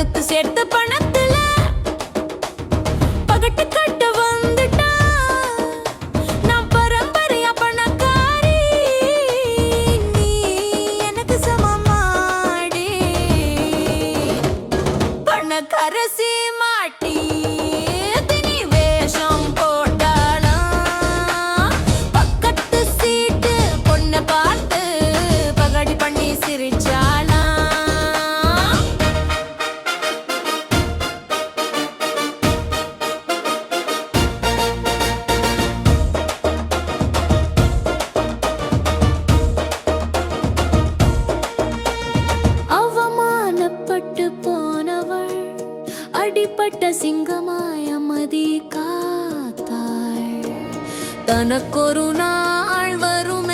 கொடுத்து சேர்த்த பணத்துல பகட்டு கட்ட வந்துட்டா. நான் பரம்பரையா பணக்காரி நீ எனக்கு சமமாடி. பணக்காரசி அடிப்பட்ட சிங்கமாய் அமதி காத்தாள். தனக்கொரு நாள் வரும்